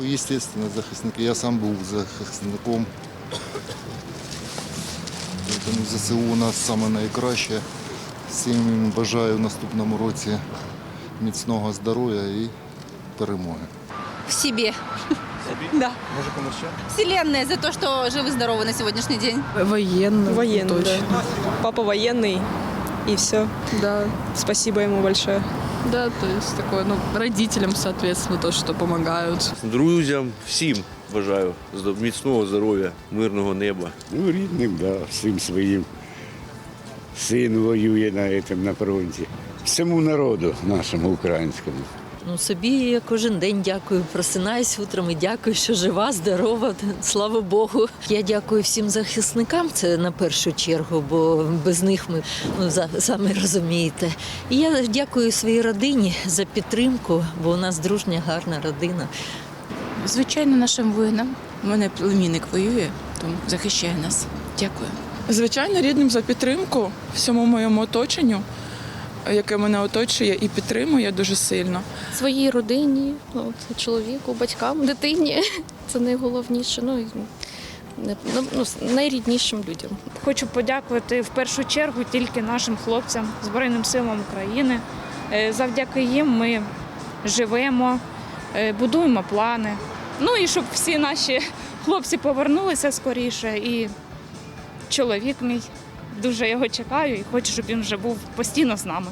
Ну, естественно, захисники. Я сам був захисником. Тому ЗСУ у нас саме найкраще. Всім їм бажаю в наступному році міцного здоров'я і перемоги. В себе. Да. Вселенная за то, что живы-здоровы на сегодняшний день. Военный. Военный, точно. да. Папа военный, и все. Да. Спасибо ему большое. Да, то есть такое, ну, родителям, соответственно, то, что помогают. Друзям, всім бажаю міцного здоров'я, мирного неба. Ну, рідним, да, всім своїм. Син воює на, этом, на фронті. Всьому народу нашому українському. Ну, собі кожен день дякую. Просинаюсь утром і дякую, що жива, здорова. Слава Богу. Я дякую всім захисникам. Це на першу чергу, бо без них ми ну, самі розумієте. І я дякую своїй родині за підтримку, бо у нас дружня, гарна родина. Звичайно, нашим воїнам. У мене племінник воює, тому захищає нас. Дякую. Звичайно, рідним за підтримку всьому моєму оточенню, яке мене оточує і підтримує дуже сильно. своїй родині, ну, от, чоловіку, батькам, дитині. Це найголовніше. Ну, і, ну, ну, найріднішим людям. Хочу подякувати в першу чергу тільки нашим хлопцям, Збройним силам України. Е, Завдяки їм ми живемо, е, будуємо плани. Ну і щоб всі наші хлопці повернулися скоріше. І чоловік мій Дуже його чекаю і хочу, щоб він вже був постійно з нами.